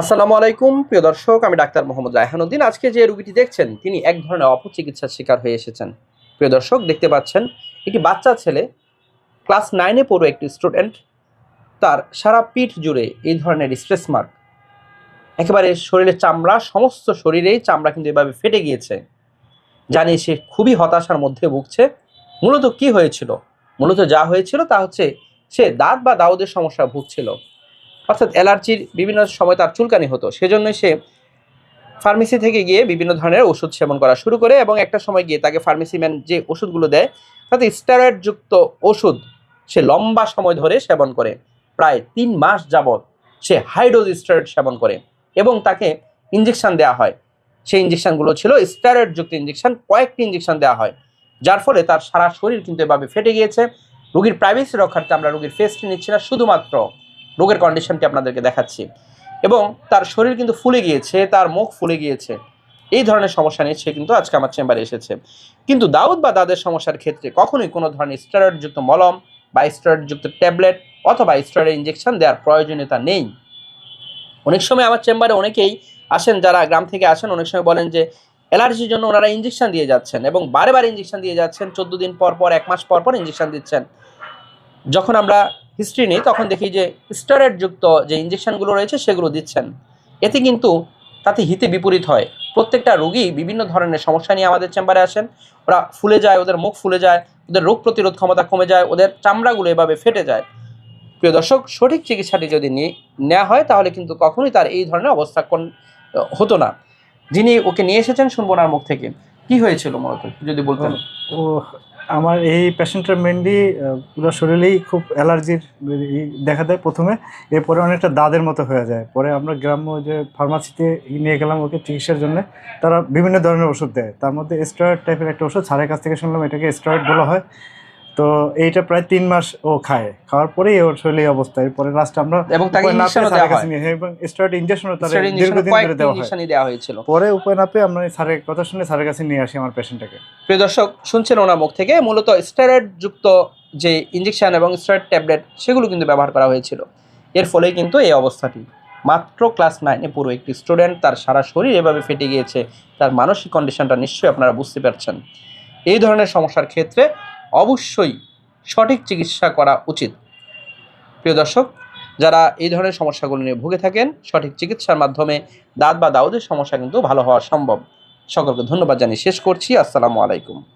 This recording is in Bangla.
আসসালামু আলাইকুম, প্রিয় দর্শক, আমি ডাক্তার মোহাম্মদ রায়হানুদ্দিন। আজকে যে রুগীটি দেখছেন, তিনি এক ধরনের অপচিকিৎসার শিকার হয়ে এসেছেন। প্রিয় দর্শক, দেখতে পাচ্ছেন, একটি বাচ্চা ছেলে, ক্লাস নাইনে পড়ো একটি স্টুডেন্ট, তার সারা পিঠ জুড়ে এই ধরনের স্ট্রেস মার্ক। একেবারে শরীরের চামড়া, সমস্ত শরীরেই চামড়া কিন্তু এভাবে ফেটে গিয়েছে। জানি সে খুবই হতাশার মধ্যে ভুগছে। মূলত কি হয়েছিল? মূলত যা হয়েছিল তা হচ্ছে, সে দাঁত বা দাউদের সমস্যা ভুগছিল। অর্থাৎ অ্যালার্জির বিভিন্ন সময় তার চুলকানি হতো। সেজন্য সে ফার্মেসি থেকে গিয়ে বিভিন্ন ধরনের ওষুধ সেবন করা শুরু করে এবং একটা সময় গিয়ে তাকে ফার্মেসি ম্যান যে ওষুধগুলো দেয়, তাতে স্টেরয়েডযুক্ত ওষুধ সে লম্বা সময় ধরে সেবন করে। প্রায় তিন মাস যাবৎ সে হাইডোজ স্টেরয়েড সেবন করে এবং তাকে ইঞ্জেকশান দেওয়া হয়। সেই ইঞ্জেকশানগুলো ছিল স্টেরয়েডযুক্ত ইঞ্জেকশন কয়েকটি ইঞ্জেকশান দেওয়া হয়, যার ফলে তার সারা শরীর কিন্তু এভাবে ফেটে গিয়েছে। রোগীর প্রাইভেসি রক্ষার্থে আমরা রোগীর ফেসটি নিচ্ছি না, শুধুমাত্র রোগের কন্ডিশনটি আপনাদেরকে দেখাচ্ছি। এবং তার শরীর কিন্তু ফুলে গিয়েছে, তার মুখ ফুলে গিয়েছে। এই ধরনের সমস্যা নিয়ে সে কিন্তু আজকে আমার চেম্বারে এসেছে। কিন্তু দাউদ বা দাদের সমস্যার ক্ষেত্রে কখনোই কোনো ধরনের স্টেরয়েডযুক্ত মলম বা স্টেরয়েডযুক্ত ট্যাবলেট অথবা স্টেরয়েড ইঞ্জেকশন দেওয়ার প্রয়োজনীয়তা নেই। অনেক সময় আমার চেম্বারে অনেকেই আসেন, যারা গ্রাম থেকে আসেন, অনেক সময় বলেন যে অ্যালার্জির জন্য ওনারা ইঞ্জেকশন দিয়ে যাচ্ছেন এবং বারে বারে ইঞ্জেকশন দিয়ে যাচ্ছেন, চোদ্দ দিন পর পর, এক মাস পর পর ইঞ্জেকশন দিচ্ছেন। যখন আমরা হিস্ট্রি নিই, তখন দেখি যে স্টেরয়েডযুক্ত যে ইঞ্জেকশনগুলো রয়েছে সেগুলো দিচ্ছেন। এতে কিন্তু তাতে হিতে বিপরীত হয়। প্রত্যেকটা রোগী বিভিন্ন ধরনের সমস্যা নিয়ে আমাদের চেম্বারে আসেন। ওরা ফুলে যায়, ওদের মুখ ফুলে যায়, ওদের রোগ প্রতিরোধ ক্ষমতা কমে যায়, ওদের চামড়াগুলো এভাবে ফেটে যায়। প্রিয় দর্শক, সঠিক চিকিৎসাটি যদি নেওয়া হয়, তাহলে কিন্তু কখনোই তার এই ধরনের অবস্থা কোন হতো না। যিনি ওকে নিয়ে এসেছেন, শুনব মুখ থেকে। কি হয়েছিল মূলত, যদি বলতেন? ও আমার এই পেশেন্টটা মেনলি পুরো শরীরেই খুব অ্যালার্জির দেখা দেয় প্রথমে। এরপরে অনেকটা দাদের মতো হয়ে যায়। পরে আমরা গ্রাম্য যে ফার্মাসিতে নিয়ে গেলাম ওকে চিকিৎসার জন্য, তারা বিভিন্ন ধরনের ওষুধ দেয়। তার মধ্যে স্টেরয়েড টাইপের একটা ওষুধ সারের কাছ থেকে শুনলাম এটাকে স্টেরয়েড বলা হয়। তো এইটা প্রায় তিন মাস ও খায়। খাওয়ার পরেই ওর শরীরে অবস্থা। এরপরে লাস্ট আমরা এবং তাকে পেয়ে দেওয়া হয়। এবং স্টেরয়েড ইঞ্জেকশনও তার দীর্ঘদিন ধরে দেওয়া হয়। ইঞ্জেকশনই দেওয়া হয়েছিল। পরে উপায় না পেয়ে আমরা স্যারের কথা শুনে স্যারের কাছে নিয়ে আসি আমার পেশেন্টটাকে প্রিয় দর্শক শুনছেন ওনার মুখ থেকে। মূলত স্টেরয়েড যুক্ত যে ইঞ্জেকশন এবং স্টেরয়েড ট্যাবলেট সেগুলো কিন্তু ব্যবহার করা হয়েছিল। এর ফলেই কিন্তু এই অবস্থাটি। মাত্র ক্লাস নাইনে পুরো একটি স্টুডেন্ট তার সারা শরীর এভাবে ফেটে গিয়েছে। তার মানসিক কন্ডিশনটা নিশ্চয়ই আপনারা বুঝতে পারছেন। এই ধরনের সমস্যার ক্ষেত্রে অবশ্যই সঠিক চিকিৎসা করা উচিত। প্রিয় দর্শক, যারা এই ধরনের সমস্যাগুলো নিয়ে ভুগে থাকেন, সঠিক চিকিৎসার মাধ্যমে দাঁত বা দাউদের সমস্যা কিন্তু ভালো হওয়া সম্ভব। সকলকে ধন্যবাদ জানিয়ে শেষ করছি। আসসালামু আলাইকুম।